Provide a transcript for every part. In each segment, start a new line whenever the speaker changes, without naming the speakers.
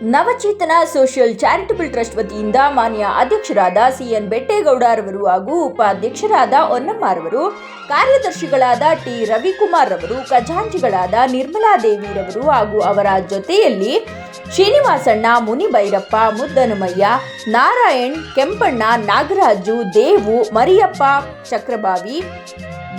ನವಚೇತನ social charitable trust ವತಿಯಿಂದ ಮಾನ್ಯ ಅಧ್ಯಕ್ಷರಾದ ಸಿಎನ್ ಬೆಟ್ಟೇಗೌಡರವರು ಹಾಗೂ ಉಪಾಧ್ಯಕ್ಷರಾದ ಹೊನ್ನಮ್ಮರವರು ಕಾರ್ಯದರ್ಶಿಗಳಾದ ಟಿ ರವಿಕುಮಾರ್ ರವರು, ಖಜಾಂಚಿಗಳಾದ ನಿರ್ಮಲಾ ದೇವಿರವರು ಹಾಗೂ ಅವರ ಜೊತೆಯಲ್ಲಿ ಶ್ರೀನಿವಾಸಣ್ಣ, ಮುನಿಬೈರಪ್ಪ, ಮುದ್ದನುಮಯ್ಯ, ನಾರಾಯಣ್, ಕೆಂಪಣ್ಣ, ನಾಗರಾಜು, ದೇವು, ಮರಿಯಪ್ಪ, ಚಕ್ರಬಾವಿ,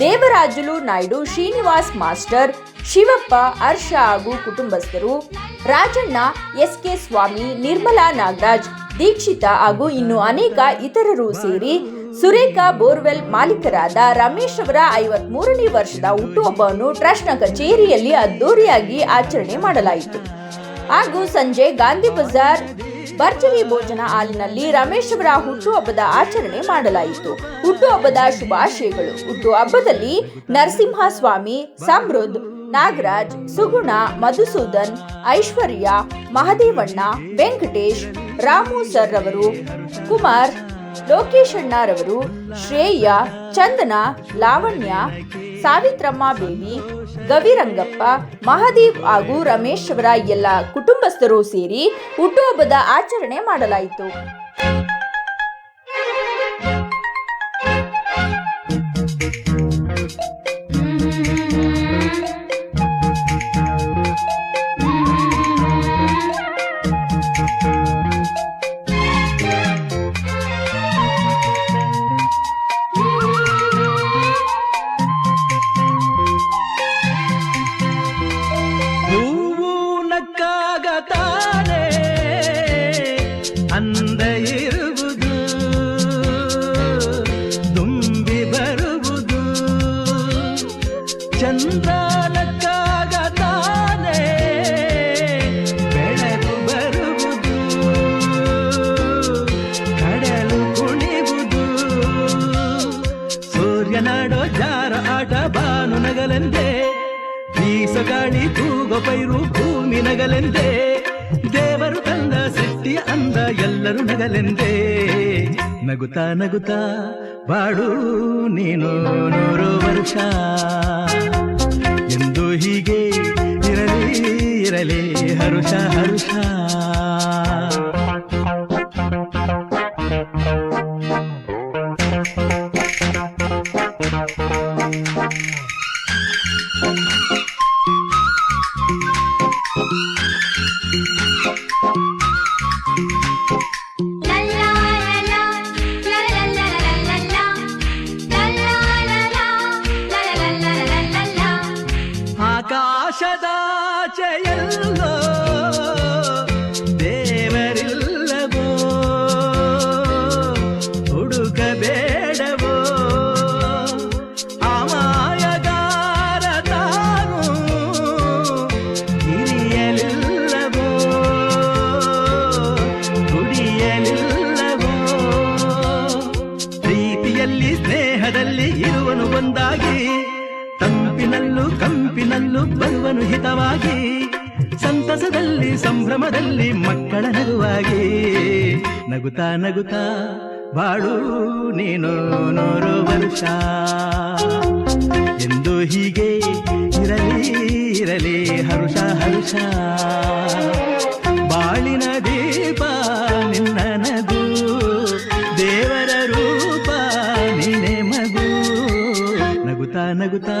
ದೇವರಾಜುಲು ನಾಯ್ಡು, ಶ್ರೀನಿವಾಸ್ ಮಾಸ್ಟರ್ ಶಿವಪ್ಪ, ಹರ್ಷ ಹಾಗೂ ಕುಟುಂಬಸ್ಥರು ರಾಜಣ್ಣ ಎಸ್ ಕೆ ಸ್ವಾಮಿ, ನಿರ್ಮಲಾ ನಾಗರಾಜ್, ದೀಕ್ಷಿತ ಹಾಗೂ ಇನ್ನು ಅನೇಕ ಇತರರು ಸೇರಿ ಸುರೇಖಾ, ಬೋರ್ವೆಲ್ ಮಾಲೀಕರಾದ ರಮೇಶ್ ಅವರ ಐವತ್ ಮೂರನೇ ವರ್ಷದ ಹುಟ್ಟುಹಬ್ಬವನ್ನು ಟ್ರಸ್ಟ್ನ ಕಚೇರಿಯಲ್ಲಿ ಅದ್ದೂರಿಯಾಗಿ ಆಚರಣೆ ಮಾಡಲಾಯಿತು. ಹಾಗೂ ಸಂಜೆ ಗಾಂಧಿ ಬಜಾರ್, ಭರ್ಜರಿ ಭೋಜನ ಹಾಲಿನಲ್ಲಿ ರಮೇಶ್ ಅವರ ಹುಟ್ಟುಹಬ್ಬದ ಆಚರಣೆ ಮಾಡಲಾಯಿತು. ಹುಟ್ಟುಹಬ್ಬದ ಶುಭಾಶಯಗಳು. ಹುಟ್ಟುಹಬ್ಬದಲ್ಲಿ ನರಸಿಂಹಸ್ವಾಮಿ, ಸಮೃದ್ಧ್ ನಾಗರಾಜ್, ಸುಗುಣ, ಮಧುಸೂದನ್, ಐಶ್ವರ್ಯ, ಮಹದೇವಣ್ಣ, ವೆಂಕಟೇಶ್, ರಾಮು ಸರ್ ರವರು, ಕುಮಾರ್ ಲೋಕೇಶಣ್ಣರವರು ಶ್ರೇಯ, ಚಂದನ, ಲಾವಣ್ಯ, ಸಾವಿತ್ರಮ್ಮ ಬೇಬಿ, ಗವಿರಂಗಪ್ಪ, ಮಹಾದೇವ್ ಹಾಗೂ ರಮೇಶ್ ಅವರ ಎಲ್ಲ ಕುಟುಂಬಸ್ಥರು ಸೇರಿ ಹುಟ್ಟುಹಬ್ಬದ ಆಚರಣೆ ಮಾಡಲಾಯಿತು.
ನಗುತ್ತಾ ನಗುತ್ತಾ ಬಾಡು ನೀನು ನೂರು ವರ್ಷ. ಎಂದು ಹೀಗೆ ಇರಲಿ ಇರಲಿ ಹರುಷ ಹರುಷ. ಬರುವನು ಹಿತವಾಗಿ ಸಂತಸದಲ್ಲಿ, ಸಂಭ್ರಮದಲ್ಲಿ, ಮಕ್ಕಳ ನಗುವಾಗಿ. ನಗುತ್ತಾ ನಗುತ್ತಾ, ಬಾಳು ನೀನು ನೋರು ವರ್ಷ. ಎಂದು ಹೀಗೆ ಇರಲಿ ಇರಲಿ, ಹರುಷ ಹರುಷ. ಬಾಳಿನ ದೀಪ ನಿನ್ನ ನಗು, ದೇವರ ರೂಪ ನೀನೆ ಮಗು. ನಗುತ್ತಾ ನಗುತ್ತಾ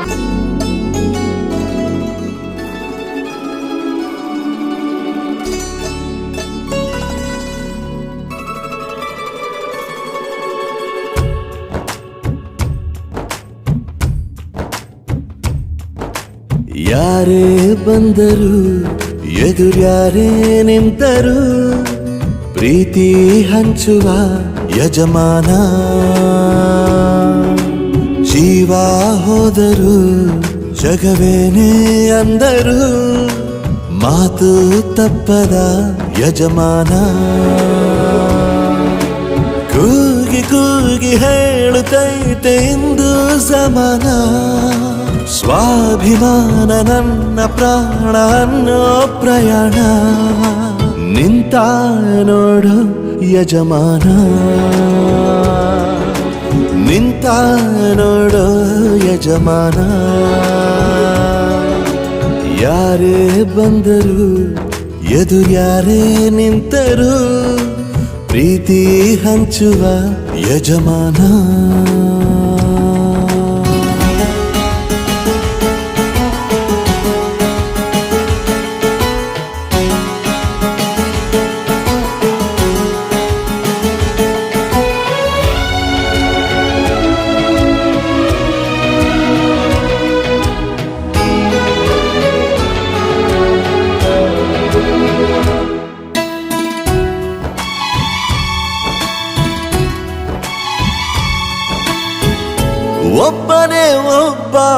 ಯಾರೇ ಬಂದರು ಎದುರ್ಯಾರೇ ನಿಂತರು ಪ್ರೀತಿ ಹಂಚುವ ಯಜಮಾನ ಜೀವ ಹೋದರು ಜಗವೇನೇ ಅಂದರು ಮಾತು ತಪ್ಪದ ಯಜಮಾನ ಬೆಳಿತೈತೆ ಇಂದು ಸಮಾನ ಸ್ವಾಭಿಮಾನ ನನ್ನ ಪ್ರಾಣ ಅನ್ನೋ ಪ್ರಯಾಣ. ನಿಂತ ನೋಡು ಯಜಮಾನ. ನಿಂತ ನೋಡು ಯಜಮಾನ. ಯಾರೇ ಬಂದರು ಎದುರ್ಯಾರೇ ನಿಂತರು ಪ್ರೀತಿ ಹಂಚುವ ಯಜಮಾನ.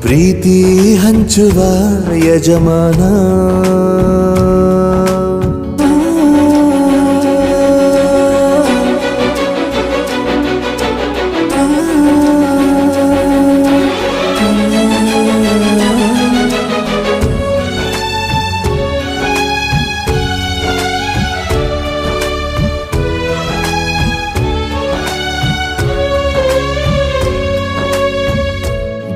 ಪ್ರೀತಿ ಹಂಚುವ ಯಜಮಾನ.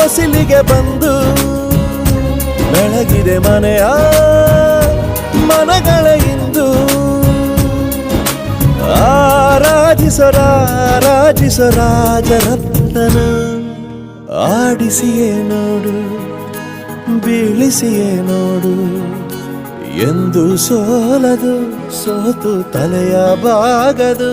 ಹೊಸಿಲಿಗೆ ಬಂದು ಬೆಳಗಿದೆ ಮನೆಯ ಮನಗಳ ಇಂದು. ರಾಜರತ್ನನ ಆಡಿಸಿಯೇ ನೋಡು, ಬೀಳಿಸಿಯೇ ನೋಡು. ಎಂದು ಸೋಲದು, ಸೋತು ತಲೆಯ ಬಾಗದು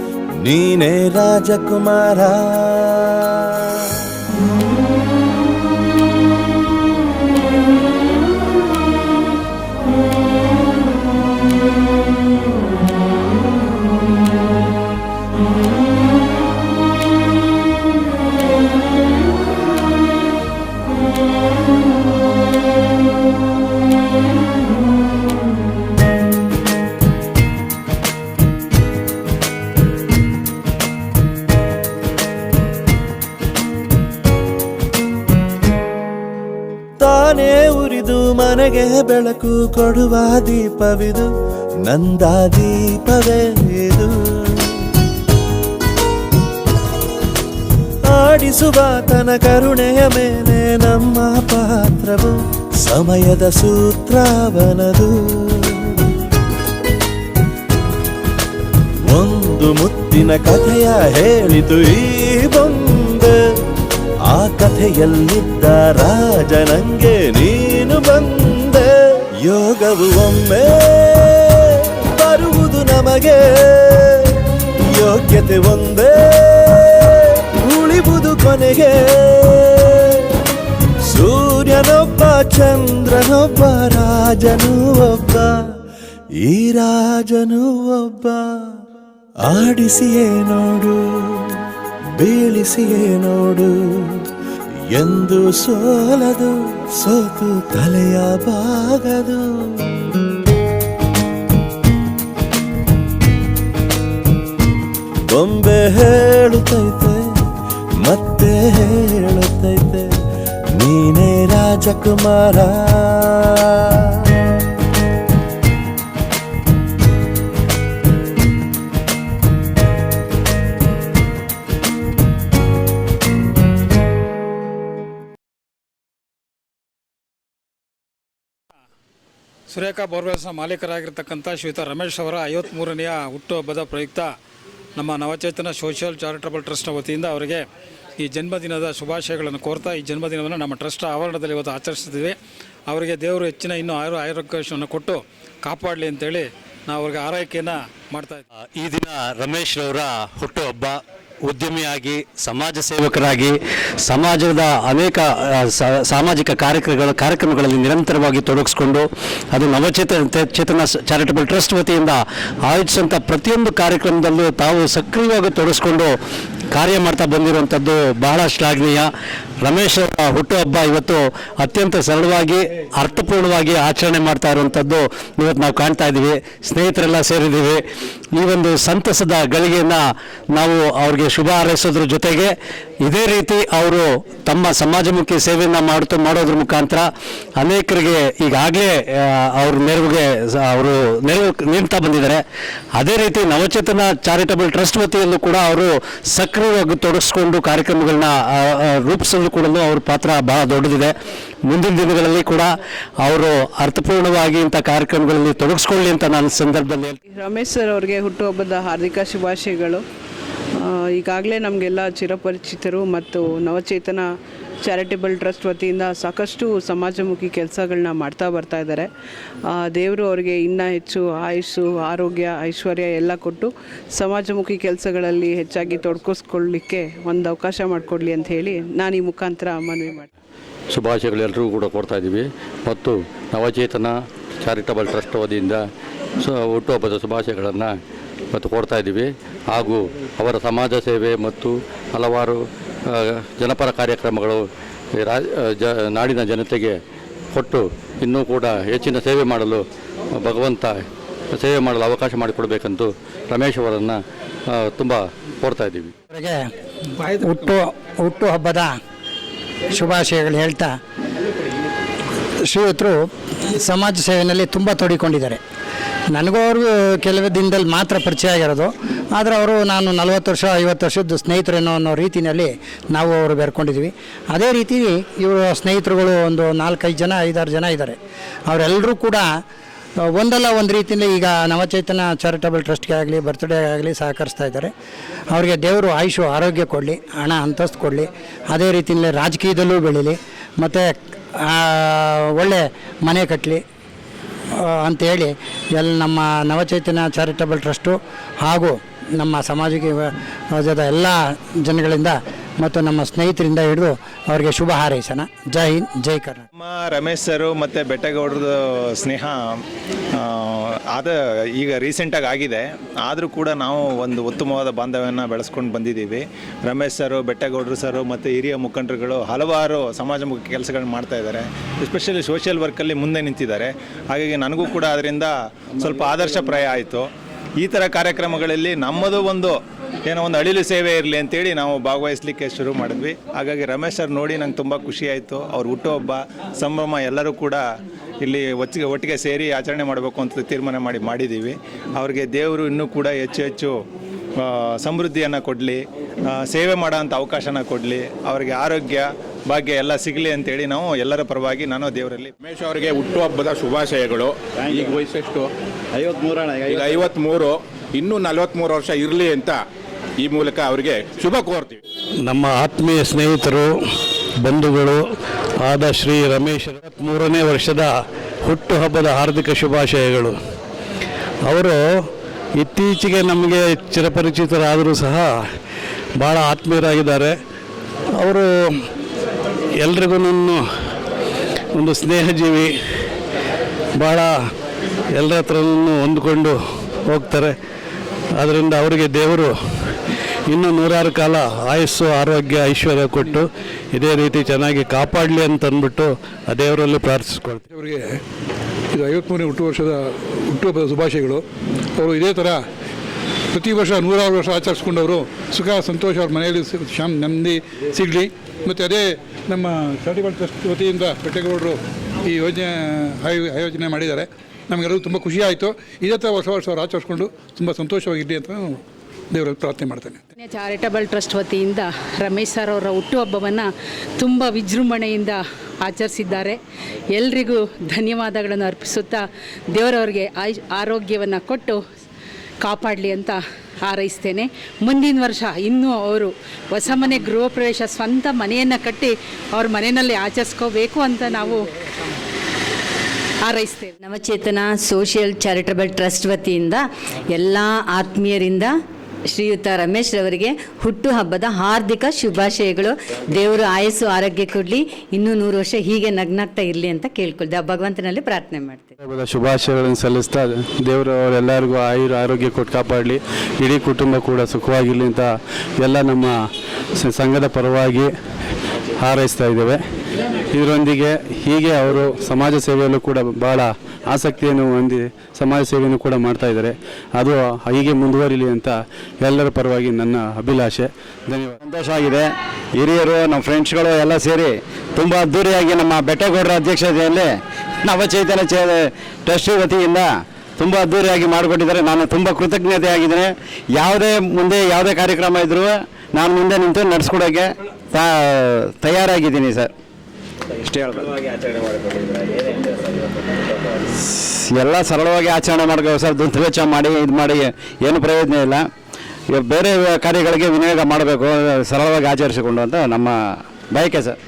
ನೀನೇ ರಾಜಕುಮಾರ ಮನೆಗೆ ಬೆಳಕು ಕೊಡುವ ದೀಪವಿದು, ನಂದ ದೀಪವೇ ಇದು. ಆಡಿಸುವ ತನ ಕರುಣೆಯ ಮೇಲೆ ನಮ್ಮ ಪಾತ್ರವು ಸಮಯದ ಸೂತ್ರವನದು. ಒಂದು ಮುತ್ತಿನ ಕಥೆಯ ಹೇಳಿತು ಈ ಬಂದ ಆ ಕಥೆಯಲ್ಲಿದ್ದ ರಾಜ ನಂಗೆ ನೀನು ಬಂದೆ, ಯೋಗವು ಒಮ್ಮೆ ಬರುವುದು ನಮಗೆ. ಯೋಗ್ಯತೆ ಒಂದೇ ಉಳಿಬುದು ಕೊನೆಗೆ. ಸೂರ್ಯನೊಬ್ಬ, ಚಂದ್ರನೊಬ್ಬ, ರಾಜನು ಒಬ್ಬ, ಈ ರಾಜನು ಒಬ್ಬ. ಆಡಿಸಿಯೇ ನೋಡು, ಬೀಳಿಸಿಯೇ ನೋಡು, ಎಂದು ಸೋಲದು ಸೋತು ತಲೆಯ ಬಾಗದು ಬೊಂಬೆ ಹೇಳುತ್ತೈತೆ ಮತ್ತೆ ಹೇಳುತ್ತೈತೆ ನೀನೇ ರಾಜಕುಮಾರ.
ಸುರೇಖಾ ಬೋರ್ವೆಲ್ಸ್ನ ಮಾಲೀಕರಾಗಿರ್ತಕ್ಕಂಥ ಶ್ರೀಯುತ ರಮೇಶ್ ಅವರ ಐವತ್ತ್ಮೂರನೆಯ ಹುಟ್ಟುಹಬ್ಬದ ಪ್ರಯುಕ್ತ ನಮ್ಮ ನವಚೇತನ ಸೋಷಿಯಲ್ ಚಾರಿಟಬಲ್ ಟ್ರಸ್ಟ್ನ ವತಿಯಿಂದ ಅವರಿಗೆ ಈ ಜನ್ಮದಿನದ ಶುಭಾಶಯಗಳನ್ನು ಕೋರ್ತಾ ಈ ಜನ್ಮದಿನವನ್ನು ನಮ್ಮ ಟ್ರಸ್ಟ್ ಆವರಣದಲ್ಲಿ ಇವತ್ತು ಆಚರಿಸ್ತಿದ್ದೀವಿ ಅವರಿಗೆ ದೇವರು ಹೆಚ್ಚಿನ ಇನ್ನೂ ಆಯುರ ಆರೋಗ್ಯವನ್ನು ಕೊಟ್ಟು ಕಾಪಾಡಲಿ ಅಂತೇಳಿ ನಾವು ಅವ್ರಿಗೆ ಆರೈಕೆಯನ್ನು ಮಾಡ್ತಾ
ಈ ದಿನ ರಮೇಶ್ ಅವರ ಹುಟ್ಟುಹಬ್ಬ ಉದ್ಯಮಿಯಾಗಿ, ಸಮಾಜ ಸೇವಕರಾಗಿ, ಸಮಾಜದ ಅನೇಕ ಸಾಮಾಜಿಕ ಕಾರ್ಯಕ್ರಮಗಳ ಕಾರ್ಯಕ್ರಮಗಳಲ್ಲಿ ನಿರಂತರವಾಗಿ ತೊಡಗಿಸ್ಕೊಂಡು, ಅದು ನವಚೇತನ ಚೇತನ ಚಾರಿಟಬಲ್ ಟ್ರಸ್ಟ್ ವತಿಯಿಂದ ಆಯೋಜಿಸುವಂಥ ಪ್ರತಿಯೊಂದು ಕಾರ್ಯಕ್ರಮದಲ್ಲೂ ತಾವು ಸಕ್ರಿಯವಾಗಿ ತೊಡಗಿಸ್ಕೊಂಡು ಕಾರ್ಯ ಮಾಡ್ತಾ ಬಂದಿರುವಂಥದ್ದು ಬಹಳ ಶ್ಲಾಘನೀಯ. ರಮೇಶ್ ಅವರ ಹುಟ್ಟುಹಬ್ಬ ಇವತ್ತು ಅತ್ಯಂತ ಸರಳವಾಗಿ, ಅರ್ಥಪೂರ್ಣವಾಗಿ ಆಚರಣೆ ಮಾಡ್ತಾ ಇರುವಂಥದ್ದು ಇವತ್ತು ನಾವು ಕಾಣ್ತಾ ಇದ್ದೀವಿ. ಸ್ನೇಹಿತರೆಲ್ಲ ಸೇರಿದ್ದೀವಿ. ಈ ಒಂದು ಸಂತಸದ ಗಳಿಗೆಯನ್ನು ನಾವು ಅವ್ರಿಗೆ ಶುಭ ಹಾರೈಸೋದ್ರ ಜೊತೆಗೆ ಇದೇ ರೀತಿ ಅವರು ತಮ್ಮ ಸಮಾಜಮುಖಿ ಸೇವೆಯನ್ನು ಮಾಡುತ್ತಾ ಮಾಡೋದ್ರ ಮುಖಾಂತರ ಅನೇಕರಿಗೆ ಈಗಾಗಲೇ ಅವ್ರ ನೆರವಿಗೆ ಅವರು ನೆರವು ನೀಡ್ತಾ ಬಂದಿದ್ದಾರೆ. ಅದೇ ರೀತಿ ನವಚೇತನ ಚಾರಿಟಬಲ್ ಟ್ರಸ್ಟ್ ವತಿಯಲ್ಲೂ ಕೂಡ ಅವರು ಸಕ್ರಿಯವಾಗಿ ತೊಡಗಿಸ್ಕೊಂಡು ಕಾರ್ಯಕ್ರಮಗಳನ್ನ ರೂಪಿಸಲು ಕೂಡ ಅವ್ರ ಪಾತ್ರ ಬಹಳ ದೊಡ್ಡದಿದೆ. ಮುಂದಿನ ದಿನಗಳಲ್ಲಿ ಕೂಡ ಅವರು ಅರ್ಥಪೂರ್ಣವಾಗಿ ಇಂಥ ಕಾರ್ಯಕ್ರಮಗಳಲ್ಲಿ ತೊಡಗಿಸ್ಕೊಳ್ಳಿ ಅಂತ ನಾನು ಸಂದರ್ಭದಲ್ಲಿ
ರಮೇಶ್ ಸರ್ ಅವರಿಗೆ ಹುಟ್ಟುಹಬ್ಬದ ಹಾರ್ದಿಕ ಶುಭಾಶಯಗಳು. ಈಗಾಗಲೇ ನಮಗೆಲ್ಲ ಚಿರಪರಿಚಿತರು ಮತ್ತು ನವಚೇತನ ಚಾರಿಟಬಲ್ ಟ್ರಸ್ಟ್ ವತಿಯಿಂದ ಸಾಕಷ್ಟು ಸಮಾಜಮುಖಿ ಕೆಲಸಗಳನ್ನ ಮಾಡ್ತಾ ಬರ್ತಾ ಇದ್ದಾರೆ. ದೇವರು ಅವರಿಗೆ ಇನ್ನೂ ಹೆಚ್ಚು ಆಯುಸ್ಸು, ಆರೋಗ್ಯ, ಐಶ್ವರ್ಯ ಎಲ್ಲ ಕೊಟ್ಟು ಸಮಾಜಮುಖಿ ಕೆಲಸಗಳಲ್ಲಿ ಹೆಚ್ಚಾಗಿ ತೊಡ್ಕೊಸ್ಕೊಳ್ಳಿಕ್ಕೆ ಒಂದು ಅವಕಾಶ ಮಾಡಿಕೊಡ್ಲಿ ಅಂತ ಹೇಳಿ ನಾನು ಈ ಮುಖಾಂತರ ಮನವಿ ಮಾಡ್ತೀನಿ
ಶುಭಾಶಯಗಳೆಲ್ಲರಿಗೂ ಕೂಡ ಕೊಡ್ತಾ ಇದ್ದೀವಿ. ಮತ್ತು ನವಚೇತನ ಚಾರಿಟಬಲ್ ಟ್ರಸ್ಟ್ ವತಿಯಿಂದ ಸೊ ಹುಟ್ಟುಹಬ್ಬದ ಶುಭಾಶಯಗಳನ್ನು ಮತ್ತು ಕೊಡ್ತಾ ಇದ್ದೀವಿ. ಹಾಗೂ ಅವರ ಸಮಾಜ ಸೇವೆ ಮತ್ತು ಹಲವಾರು ಜನಪರ ಕಾರ್ಯಕ್ರಮಗಳು ಜ, ನಾಡಿನ ಜನತೆಗೆ ಕೊಟ್ಟು ಇನ್ನೂ ಕೂಡ ಹೆಚ್ಚಿನ ಸೇವೆ ಮಾಡಲು ಭಗವಂತ ಸೇವೆ ಮಾಡಲು ಅವಕಾಶ ಮಾಡಿಕೊಡ್ಬೇಕಂತೂ ರಮೇಶ್ ಅವರನ್ನು ತುಂಬ ಕೋರ್ತಾ ಇದ್ದೀವಿ.
ಹುಟ್ಟು ಹುಟ್ಟು ಹಬ್ಬದ ಶುಭಾಶಯಗಳು ಹೇಳ್ತಾ ಶ್ರೀಯುತರು ಸಮಾಜ ಸೇವೆಯಲ್ಲಿ ತುಂಬ ತೊಡಿಕೊಂಡಿದ್ದಾರೆ ನನಗೂ ಅವರು ಕೆಲವೇ ದಿನದಲ್ಲಿ ಮಾತ್ರ ಪರಿಚಯ ಆಗಿರೋದು. ಆದರೆ ಅವರು ನಾನು ನಲವತ್ತು ವರ್ಷ, ಐವತ್ತು ವರ್ಷದ ಸ್ನೇಹಿತರೇನೋ ಅನ್ನೋ ರೀತಿಯಲ್ಲಿ ನಾವು ಅವರು ಬೇರ್ಕೊಂಡಿದ್ವಿ. ಅದೇ ರೀತಿ ಇವರು ಸ್ನೇಹಿತರುಗಳು ಒಂದು ನಾಲ್ಕೈದು ಜನ, ಐದಾರು ಜನ ಇದ್ದಾರೆ. ಅವರೆಲ್ಲರೂ ಕೂಡ ಒಂದಲ್ಲ ಒಂದು ರೀತಿಯಲ್ಲಿ ಈಗ ನವಚೈತನ ಚಾರಿಟಬಲ್ ಟ್ರಸ್ಟ್ಗೆ ಆಗಲಿ ಬರ್ತ್ಡೇ ಆಗಲಿ ಸಹಕರಿಸ್ತಾ ಇದ್ದಾರೆ. ಅವರಿಗೆ ದೇವರು ಆಯುಷು, ಆರೋಗ್ಯ ಕೊಡಲಿ, ಹಣ ಅಂತಸ್ತು ಕೊಡಲಿ, ಅದೇ ರೀತಿಯಲ್ಲಿ ರಾಜಕೀಯದಲ್ಲೂ ಬೆಳೀಲಿ, ಮತ್ತು ಒಳ್ಳೆ ಮನೆ ಕಟ್ಟಲಿ ಅಂತೇಳಿ ಎಲ್ಲಿ ನಮ್ಮ ನವಚೈತನ್ಯ ಚಾರಿಟಬಲ್ ಟ್ರಸ್ಟು ಹಾಗೂ ನಮ್ಮ ಸಮಾಜಕ್ಕೆ ರಾಜ್ಯದ ಎಲ್ಲ ಜನಗಳಿಂದ ಮತ್ತು ನಮ್ಮ ಸ್ನೇಹಿತರಿಂದ ಹಿಡಿದು ಅವರಿಗೆ ಶುಭ ಹಾರೈಸೋಣ. ಜೈ ಹಿಂದ್, ಜೈ ಕರ್ನಾಟಕ.
ನಮ್ಮ ರಮೇಶ್ ಸರು ಮತ್ತು ಬೆಟ್ಟಗೌಡರದು ಸ್ನೇಹ. ಆದ ಈಗ ರೀಸೆಂಟಾಗಿ ಆಗಿದೆ. ಆದರೂ ಕೂಡ ನಾವು ಒಂದು ಉತ್ತಮವಾದ ಬಾಂಧವ್ಯನ ಬೆಳೆಸ್ಕೊಂಡು ಬಂದಿದ್ದೀವಿ. ರಮೇಶ್ ಸರು, ಬೆಟ್ಟಗೌಡರು ಸರು ಮತ್ತು ಹಿರಿಯ ಮುಖಂಡರುಗಳು ಹಲವಾರು ಸಮಾಜಮುಖಿ ಕೆಲಸಗಳನ್ನ ಮಾಡ್ತಾ ಇದ್ದಾರೆ. ಎಸ್ಪೆಷಲಿ ಸೋಷಿಯಲ್ ವರ್ಕಲ್ಲಿ ಮುಂದೆ ನಿಂತಿದ್ದಾರೆ. ಹಾಗಾಗಿ ನನಗೂ ಕೂಡ ಅದರಿಂದ ಸ್ವಲ್ಪ ಆದರ್ಶಪ್ರಾಯ ಆಯಿತು. ಈ ಥರ ಕಾರ್ಯಕ್ರಮಗಳಲ್ಲಿ ನಮ್ಮದು ಒಂದು ಏನೋ ಒಂದು ಅಳಿಲು ಸೇವೆ ಇರಲಿ ಅಂತೇಳಿ ನಾವು ಭಾಗವಹಿಸಲಿಕ್ಕೆ ಶುರು ಮಾಡಿದ್ವಿ. ಹಾಗಾಗಿ ರಮೇಶ್ ಸರ್ ನೋಡಿ ನಂಗೆ ತುಂಬ ಖುಷಿಯಾಯಿತು ಅವ್ರ ಹುಟ್ಟುಹಬ್ಬ, ಸಂಭ್ರಮ ಎಲ್ಲರೂ ಕೂಡ ಇಲ್ಲಿ ಒಟ್ಟಿಗೆ ಒಟ್ಟಿಗೆ ಸೇರಿ ಆಚರಣೆ ಮಾಡಬೇಕು ಅಂತ ತೀರ್ಮಾನ ಮಾಡಿ ಮಾಡಿದ್ದೀವಿ. ಅವ್ರಿಗೆ ದೇವರು ಇನ್ನೂ ಕೂಡ ಹೆಚ್ಚು ಹೆಚ್ಚು ಸಮೃದ್ಧಿಯನ್ನು ಕೊಡಲಿ ಸೇವೆ ಮಾಡೋಂಥ ಅವಕಾಶನ ಕೊಡಲಿ ಅವರಿಗೆ ಆರೋಗ್ಯ ಭಾಗ್ಯ ಎಲ್ಲ ಸಿಗಲಿ ಅಂತೇಳಿ ನಾವು ಎಲ್ಲರ ಪರವಾಗಿ ನಾನು ದೇವರಲ್ಲಿ
ರಮೇಶ್ ಅವರಿಗೆ ಹುಟ್ಟುಹಬ್ಬದ ಶುಭಾಶಯಗಳು. ಈಗ ವಯಸ್ಸೆಷ್ಟು? ಈಗ ಐವತ್ಮೂರು ಇನ್ನೂ ನಲವತ್ತ್ಮೂರು ವರ್ಷ ಇರಲಿ ಅಂತ ಈ ಮೂಲಕ ಅವರಿಗೆ ಶುಭ ಕೋರ್ತೀವಿ.
ನಮ್ಮ ಆತ್ಮೀಯ ಸ್ನೇಹಿತರು ಬಂಧುಗಳು ಆದ ಶ್ರೀ ರಮೇಶ್ ಮೂರನೇ ವರ್ಷದ ಹುಟ್ಟುಹಬ್ಬದ ಹಾರ್ದಿಕ ಶುಭಾಶಯಗಳು. ಅವರು ಇತ್ತೀಚೆಗೆ ನಮಗೆ ಚಿರಪರಿಚಿತರಾದರೂ ಸಹ ಭಾಳ ಆತ್ಮೀಯರಾಗಿದ್ದಾರೆ. ಅವರು ಎಲ್ರಿಗೂ ಒಂದು ಸ್ನೇಹಜೀವಿ. ಭಾಳ ಎಲ್ಲರ ಹತ್ರನೂ ಹೊಂದ್ಕೊಂಡು ಹೋಗ್ತಾರೆ. ಅದರಿಂದ ಅವರಿಗೆ ದೇವರು ಇನ್ನೂ ನೂರಾರು ಕಾಲ ಆಯಸ್ಸು, ಆರೋಗ್ಯ, ಐಶ್ವರ್ಯ ಕೊಟ್ಟು ಇದೇ ರೀತಿ ಚೆನ್ನಾಗಿ ಕಾಪಾಡಲಿ ಅಂತ ಅಂದ್ಬಿಟ್ಟು ಆ ದೇವರಲ್ಲಿ ಪ್ರಾರ್ಥಿಸ್ಕೊಳ್ತೀವಿ.
ಅವರಿಗೆ ಇದು ಐವತ್ಮೂರನೇ ಹುಟ್ಟು ವರ್ಷದ ಹುಟ್ಟುಹಬ್ಬದ ಶುಭಾಶಯಗಳು. ಅವರು ಇದೇ ಥರ ಪ್ರತಿ ವರ್ಷ ನೂರಾರು ವರ್ಷ ಆಚರಿಸ್ಕೊಂಡವರು ಸುಖ, ಸಂತೋಷ ಅವ್ರ ಮನೆಯಲ್ಲಿ ಶಾಮ್, ನೆಮ್ಮದಿ ಸಿಗಲಿ. ಮತ್ತು ಅದೇ ನಮ್ಮ ಚಾರಿಟಬಲ್ ಟ್ರಸ್ಟ್ ವತಿಯಿಂದ ಬೆಟ್ಟಗೌಡರು ಈ ಯೋಜನೆ, ಆಯೋ- ಆಯೋಜನೆ ಮಾಡಿದ್ದಾರೆ. ನಮಗೆಲ್ಲರೂ ತುಂಬ ಖುಷಿ ಆಯಿತು. ಇದೇ ಥರ ವರ್ಷ ವರ್ಷ ಅವ್ರು ಆಚರಿಸ್ಕೊಂಡು ತುಂಬ ಸಂತೋಷವಾಗಿರಲಿ ಅಂತ ದೇವರಲ್ಲಿ ಪ್ರಾರ್ಥನೆ ಮಾಡ್ತೇನೆ.
ಚಾರಿಟಬಲ್ ಟ್ರಸ್ಟ್ ವತಿಯಿಂದ ರಮೇಶ್ ಸರ್ ಅವರ ಹುಟ್ಟುಹಬ್ಬವನ್ನು ತುಂಬ ವಿಜೃಂಭಣೆಯಿಂದ ಆಚರಿಸಿದ್ದಾರೆ. ಎಲ್ರಿಗೂ ಧನ್ಯವಾದಗಳನ್ನು ಅರ್ಪಿಸುತ್ತಾ ದೇವರವರಿಗೆ ಆಯ್ ಆರೋಗ್ಯವನ್ನು ಕೊಟ್ಟು ಕಾಪಾಡಲಿ ಅಂತ ಹಾರೈಸ್ತೇನೆ. ಮುಂದಿನ ವರ್ಷ ಇನ್ನೂ ಅವರು ಹೊಸ ಮನೆ ಗೃಹ ಪ್ರವೇಶ ಸ್ವಂತ ಮನೆಯನ್ನು ಕಟ್ಟಿ ಅವ್ರ ಮನೆಯಲ್ಲಿ ಆಚರಿಸ್ಕೋಬೇಕು ಅಂತ ನಾವು ಹಾರೈಸ್ತೇವೆ.
ನವಚೇತನ ಸೋಷಿಯಲ್ ಚಾರಿಟಬಲ್ ಟ್ರಸ್ಟ್ ವತಿಯಿಂದ ಎಲ್ಲ ಆತ್ಮೀಯರಿಂದ ಶ್ರೀಯುತ ರಮೇಶ್ ರವರಿಗೆ ಹುಟ್ಟುಹಬ್ಬದ ಹಾರ್ದಿಕ ಶುಭಾಶಯಗಳು. ದೇವರು ಆಯಸ್ಸು, ಆರೋಗ್ಯ ಕೊಡಲಿ. ಇನ್ನೂ ನೂರು ವರ್ಷ ಹೀಗೆ ನಗ್ನಾಗ್ತಾ ಇರಲಿ ಅಂತ ಕೇಳ್ಕೊಳ್ದೆ. ಆ ಭಗವಂತನಲ್ಲಿ ಪ್ರಾರ್ಥನೆ ಮಾಡ್ತೇವೆ
ಹಬ್ಬದ ಶುಭಾಶಯಗಳನ್ನು ಸಲ್ಲಿಸ್ತಾ ದೇವರು ಅವರೆಲ್ಲರಿಗೂ ಆಯುರ್, ಆರೋಗ್ಯ ಕೊಟ್ಟು ಕಾಪಾಡಲಿ. ಇಡೀ ಕುಟುಂಬ ಕೂಡ ಸುಖವಾಗಿರಲಿ ಅಂತ ಎಲ್ಲ ನಮ್ಮ ಸಂಘದ ಪರವಾಗಿ ಹಾರೈಸ್ತಾ ಇದ್ದೇವೆ. ಇದರೊಂದಿಗೆ ಹೀಗೆ ಅವರು ಸಮಾಜ ಸೇವೆಯಲ್ಲೂ ಕೂಡ ಭಾಳ ಆಸಕ್ತಿಯನ್ನು ಹೊಂದಿ ಸಮಾಜ ಸೇವೆಯನ್ನು ಕೂಡ ಮಾಡ್ತಾ ಇದ್ದಾರೆ. ಅದು ಹೀಗೆ ಮುಂದುವರಿಲಿ ಅಂತ ಎಲ್ಲರ ಪರವಾಗಿ ನನ್ನ ಅಭಿಲಾಷೆ. ಧನ್ಯವಾದ.
ಸಂತೋಷ ಆಗಿದೆ. ಹಿರಿಯರು, ನಮ್ಮ ಫ್ರೆಂಡ್ಸ್ಗಳು ಎಲ್ಲ ಸೇರಿ ತುಂಬ ಅದ್ದೂರಿಯಾಗಿ ನಮ್ಮ ಬೆಟ್ಟಗೌಡರ ಅಧ್ಯಕ್ಷತೆಯಲ್ಲಿ ನವಚೈತನ್ಯ ಚೇ ಟ್ರಸ್ಟ್ ವತಿಯಿಂದ ತುಂಬ ಅದ್ದೂರಿಯಾಗಿ ಮಾಡಿಕೊಟ್ಟಿದ್ದಾರೆ. ನಾನು ತುಂಬ ಕೃತಜ್ಞತೆಯಾಗಿದ್ದೇನೆ ಯಾವುದೇ ಮುಂದೆ ಯಾವುದೇ ಕಾರ್ಯಕ್ರಮ ಇದ್ದರೂ ನಾನು ಮುಂದೆ ನಿಂತು ನಡೆಸ್ಕೊಡೋಕ್ಕೆ ತಯಾರಾಗಿದ್ದೀನಿ ಸರ್. ಇಷ್ಟೇ ಹೇಳ್ಬೇಕು ಎಲ್ಲ ಸರಳವಾಗಿ ಆಚರಣೆ ಮಾಡ್ಕೋ ಸರ್ ದುಂದು ವೆಚ್ಚ ಮಾಡಿ ಇದು ಮಾಡಿ ಏನು ಪ್ರಯೋಜನ ಇಲ್ಲ. ಬೇರೆ ಕಾರ್ಯಗಳಿಗೆ ವಿನಿಯೋಗ ಮಾಡಬೇಕು ಸರಳವಾಗಿ ಆಚರಿಸಿಕೊಂಡು ಅಂತ ನಮ್ಮ ಬಯಕೆ ಸರ್.